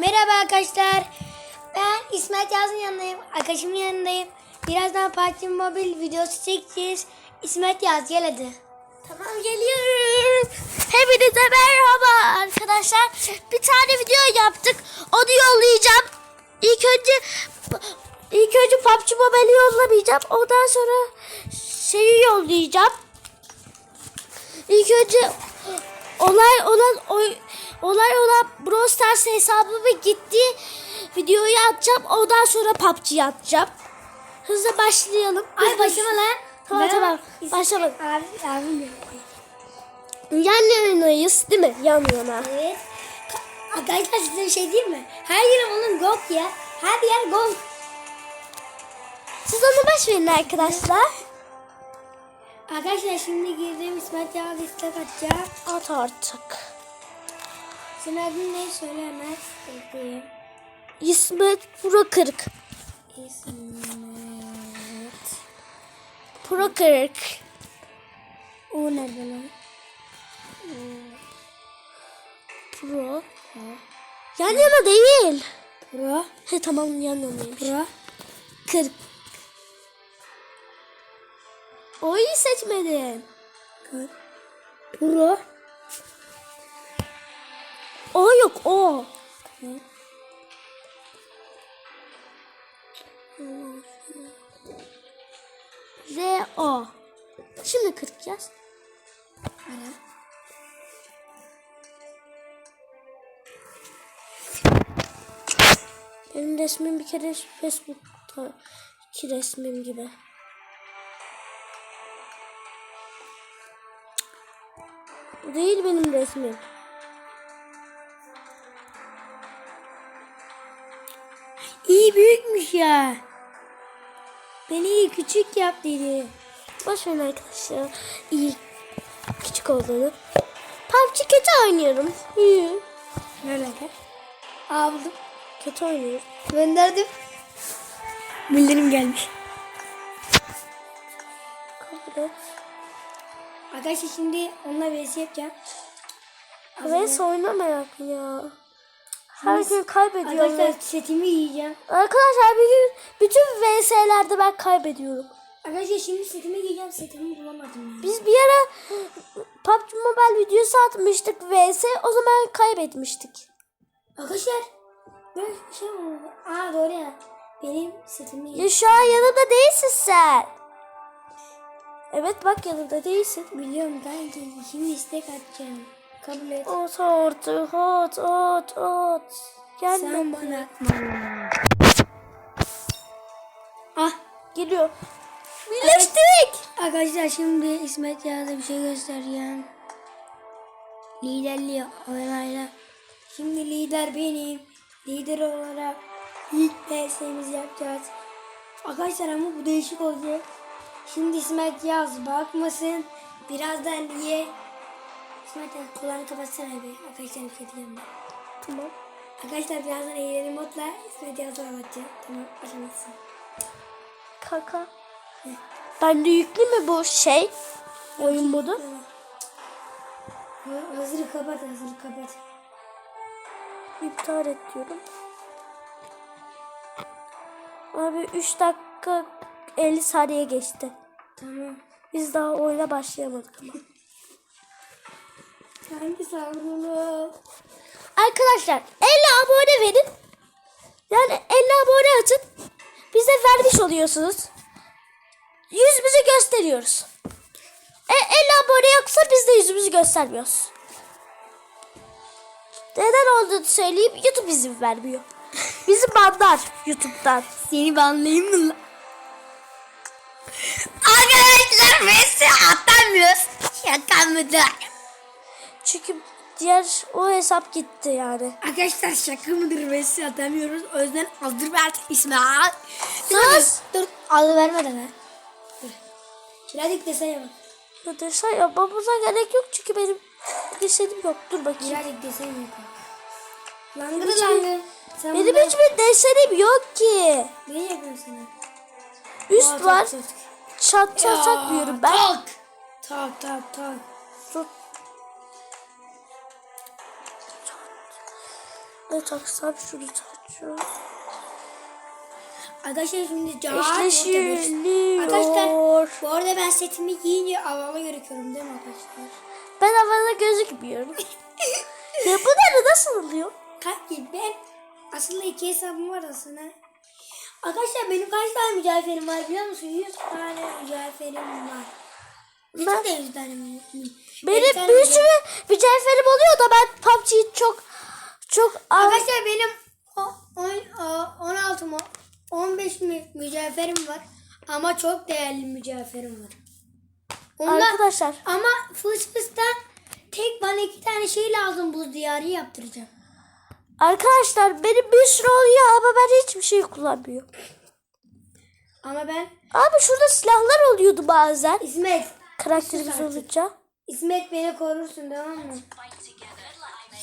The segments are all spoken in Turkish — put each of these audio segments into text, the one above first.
Merhaba arkadaşlar. Ben İsmet Yaz'ın yanındayım. Arkadaşımın yanındayım. Birazdan Parti Mobil videosu çekeceğiz. İsmet Yaz gel hadi. Tamam geliyorum. Hepinize merhaba arkadaşlar. Bir tane video yaptık. Onu yollayacağım. İlk önce ilk önce PUBG Mobile'i yollamayacağım. Ondan sonra şeyi yollayacağım. İlk önce olay olan oy, olay olan Brawl Stars hesabımı gitti videoyu atacağım. Ondan sonra PUBG'yi atacağım. Hızlı başlayalım. Ay başlama lan. Tamam Ben- tamam. Başlamadım. Abi, benim. Yan yanayız değil mi? Yan yana. Evet. Ka- Arkadaşlar size bir şey diyeyim mi? Her yer onun gok ya. Her yer gok. Siz onu baş verin arkadaşlar. Arkadaşlar şimdi girdim İsmet Yaz istek atacağım. At artık. Senin adın ne söylemez. Bakayım. İsmet Pro 40. İsmet. Pro 40. O nerede lan? Pro. Yan yana değil. Pro. He tamam yan yanaymış. Pro. 40. O iyi seçmedim. Pro. O yok o. R O. Şimdi 40 yaz. Benim resmim bir kere Facebook'ta iki resmim gibi. Bu değil benim resmim. İyi büyükmüş ya. Beni küçük yap dedi. Boş verin arkadaşlar. İyi küçük olduğunu. PUBG kötü oynuyorum. İyi. Ne alaka? Aldım. Kötü oynuyorum. Gönderdim. Bildirim gelmiş. Kabul. Arkadaşlar şimdi onunla vs yapacağım. Ves oynamayak ya. Her gün kaybediyorum. Arkadaşlar setimi giyeceğim. Arkadaşlar bir gün bütün VS'lerde ben kaybediyorum. Arkadaşlar şimdi setimi giyeceğim. Setimi bulamadım ya. Biz bir ara PUBG Mobile videosu atmıştık VS o zaman kaybetmiştik. Arkadaşlar böyle şey oldu? Aa doğru ya. Benim setimi Ya şu an yanımda değilsin sen. Evet bak yanımda değilsin. Biliyorum kanki. Şimdi istek atacağım. Kabul et. Ot artık ot ot ot. Gelme. Sen bana atma. Ah. Geliyor. Birleştik. Arkadaşlar şimdi İsmet Yağız'a bir şey göstereceğim. Liderliği oylayla. Şimdi lider benim. Lider olarak ilk PS'mizi yapacağız. Arkadaşlar ama bu değişik olacak. Şimdi İsmet Yağız bakmasın. Birazdan diye Yağız kulağını kapatsana bir. Arkadaşlar diyeceğim ben. Tamam. Arkadaşlar birazdan eğlenim modla İsmet Yağız'a anlatacağım. Tamam başlamasın. Kaka. Ben de yüklü mü bu şey? Oyun modu. Ha, Hazır kapat hazır kapat. İptal et diyorum. Abi 3 dakika 50 saniye geçti. Tamam. Biz daha oyuna başlayamadık ama. Hangi savrulu? Arkadaşlar 50 abone verin. Yani 50 abone atın. Bize vermiş oluyorsunuz. Yüzümüzü gösteriyoruz. E, 50 abone yoksa biz de yüzümüzü göstermiyoruz. Neden olduğunu söyleyeyim. YouTube izin vermiyor. Bizi banlar YouTube'dan. Seni banlayayım mı lan? Arkadaşlar Messi atamıyoruz. Şaka mıdır? Çünkü diğer o hesap gitti yani. Arkadaşlar şaka mıdır Messi atamıyoruz. O yüzden hazır ver İsmail. Sus! Dur adı vermeden ha. Dur. Birazcık desene bak. Ya desen yapmamıza gerek yok çünkü benim desenim yok. Dur bakayım. Birazcık desen yapalım. Langır langır. Sen Benim bunu- hiçbir desenim yok ki. Ne yapıyorsun sen? Üst Aa, var. tak. Çat Ya, takmıyorum ben. Tak. Tak tak tak. Ne taksam şunu takacağım. Arkadaşlar şimdi cevap Arkadaşlar bu arada ben setimi giyince havalı gözüküyorum değil mi arkadaşlar? Ben havada gözükmüyorum. ya bunları nasıl oluyor? Kanki ben aslında iki hesabım var aslında. Arkadaşlar benim kaç tane mücevherim var biliyor musun? 100 tane mücevherim var. Ben- de 100 tane? Benim bir sürü mücevherim oluyor da ben PUBG'yi çok çok Arkadaşlar benim o- on- o- 16 mı 15 mi mücevherim var. Ama çok değerli mücevherim var. Onlar, Arkadaşlar ama fıs fıstan tek bana iki tane şey lazım buz diyarı yaptıracağım. arkadaşlar benim bir sürü oluyor ama ben hiçbir şey kullanmıyorum. Ama ben Abi şurada silahlar oluyordu bazen. İsmet Karakterimiz olunca. İsmet beni korursun tamam mı?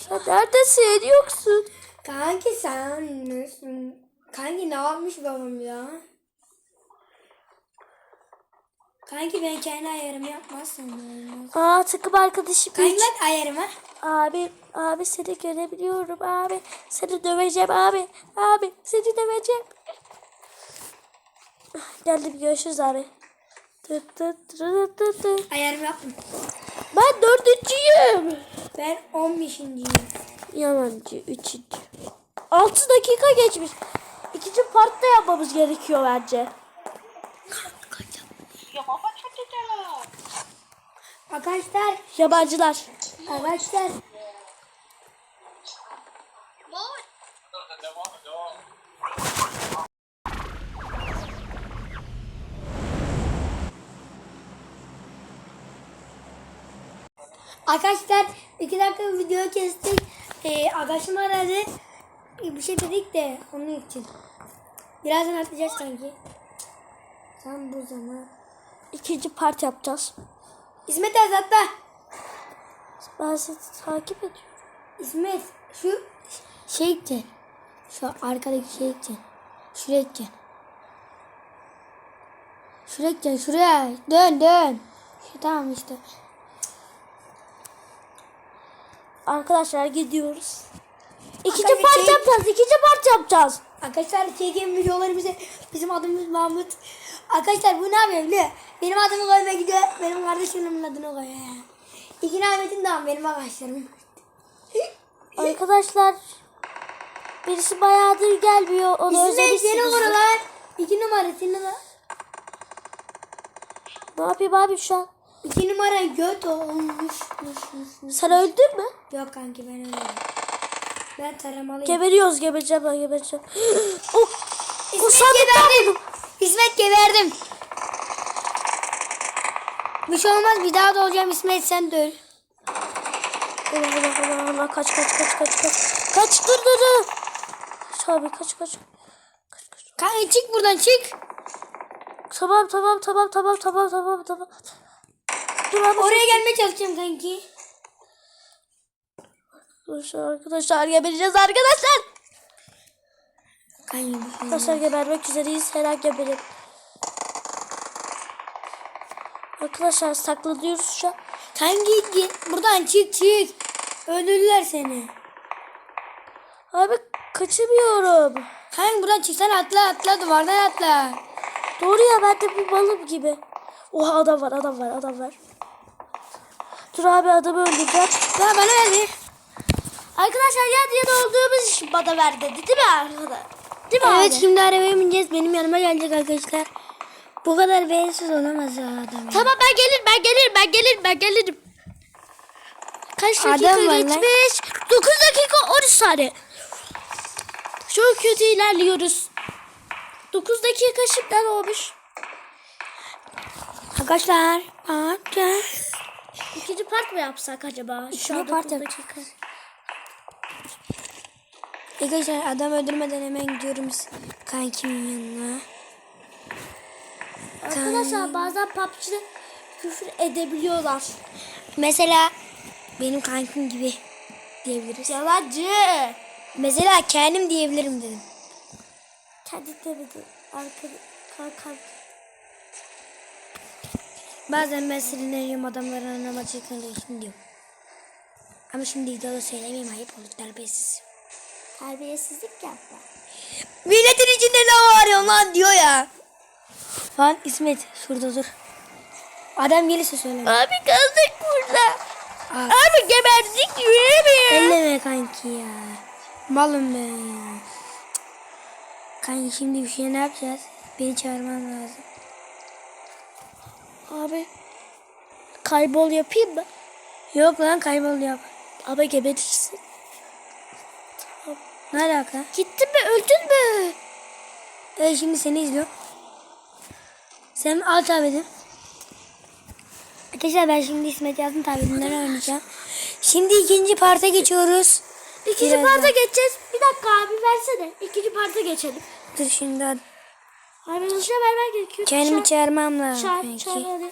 Sen neredesin? Yoksun. Kanki sen nesin? Kanki ne yapmış babam ya? Kanki ben kendi ayarımı yapmazsam olmaz. Aa takım arkadaşım Kanki hiç. bak ayarıma. Abi, abi seni görebiliyorum abi. Seni döveceğim abi. Abi seni döveceğim. Geldim görüşürüz abi. Tıt tıt tırı tıt tıt. Ayarımı yaptım. Ben dördüncüyüm. Ben 15.yim. Yalancı üçüncü. Altı dakika geçmiş. İkinci partta yapmamız gerekiyor bence. Arkadaşlar, Yabancılar. arkadaşlar. Arkadaşlar iki dakika video kestik. Ee, arkadaşım aradı. Ee, bir şey dedik de onun için. Birazdan atacağız sanki. Tam bu zaman. İkinci part yapacağız. İsmet Azat'ta. Ben sizi takip ediyorum. İsmet şu şey gideceksin. Şu arkadaki şey gideceksin. Şuraya gideceksin. Şuraya gideceksin şuraya. Dön dön. Şu tamam işte. Arkadaşlar gidiyoruz. İkinci Arkadaşlar, part şey- yapacağız. İkinci part yapacağız. Arkadaşlar çekim videolarımızı bizim adımız Mahmut. Arkadaşlar bu ne yapıyor musun? Benim adımı koymaya gidiyor. Benim kardeşimin adını koyuyor. İki Ahmet'in de benim arkadaşlarım. Arkadaşlar birisi bayağıdır gelmiyor. Onu seni özlemişsiniz. oralar. İki numara senin Ne yapayım abi şu an? İki numara göt olmuş. Sen öldün mü? Yok kanki ben öyle. Ben taramalıyım. Geberiyoruz gebereceğim ben gebereceğim. o, o İsmet sandıktan geberdim. İsmet geberdim. Bir şey olmaz bir daha da olacağım İsmet sen de öl. Allah Allah Allah Allah kaç kaç kaç kaç kaç. Kaç dur dur dur. Kaç abi kaç kaç. Kaç kaç. Kanka çık buradan çık. Tamam tamam tamam tamam tamam tamam tamam. Dur abi. Oraya gelmeye çalışacağım kanki. Arkadaşlar arkadaşlar gebereceğiz arkadaşlar. Bu şey. Arkadaşlar gebermek üzereyiz. Her an geberim. Arkadaşlar saklanıyoruz şu an. Kanki git buradan çık çık. Öldürdüler seni. Abi kaçamıyorum. Kanki buradan çıksana atla atla duvardan atla. Doğru ya ben de bir balım gibi. Oha adam var adam var adam var. Dur abi adamı öldüreceğim. Ya bana ver bir. Arkadaşlar yan yana olduğumuz için bana ver dedi değil mi arkadaşlar? Değil mi Evet abi? şimdi arabaya bineceğiz. Benim yanıma gelecek arkadaşlar. Bu kadar beğensiz olamaz ya adam. Tamam ben gelirim ben gelirim ben gelirim ben gelirim. Kaç Adam dakika lan. geçmiş? 9 dakika 13 saniye. Çok kötü ilerliyoruz. 9 dakika şimdiden olmuş. Arkadaşlar. Arkadaşlar. İkinci part mı yapsak acaba? Şu İkinci an part 9 yap- dakika. Arkadaşlar adam öldürmeden hemen gidiyorum kankimin yanına. Arkadaşlar bazen PUBG'de küfür edebiliyorlar. Mesela benim kankim gibi diyebiliriz. Yalancı. Mesela kendim diyebilirim dedim. Kendi demedi. Arkada kalkan. Bazen ben sinirleniyorum adamların anlama çıkmadığı için diyorum. Ama şimdi videoda söylemeyeyim ayıp olur terbiyesiz. Terbiyesizlik yapma. Milletin içinde ne var lan diyor ya. Lan İsmet şurada dur. Adam gelirse söyle. Abi kaldık burada. Aa. Abi geberdik yürüyemiyor. Elleme kanki ya. Malum be. Kanki şimdi bir şey ne yapacağız? Beni çağırman lazım. Abi kaybol yapayım mı? Yok lan kaybol yap. Ama geberirsin. Ne alaka? Gittin mi öldün mü? E şimdi seni izliyorum. Sen al tabletin. Arkadaşlar ben şimdi İsmet Yazın tabletinden oynayacağım. Şimdi ikinci parta geçiyoruz. İkinci Birazdan. parta geçeceğiz. Bir dakika abi versene. İkinci parta geçelim. Dur şimdi Arkadaşlar vermen gerekiyor. kendimi Çağır- çağırmam lazım. Çağır, kanki. çağır hadi.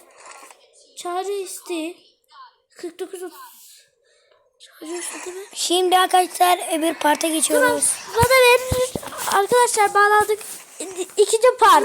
Çağrı isteği. 49 30. Çağrı isteği değil mi? Şimdi arkadaşlar öbür parta Tamam. geçiyoruz. Bana verin. Arkadaşlar bağladık. İkinci part.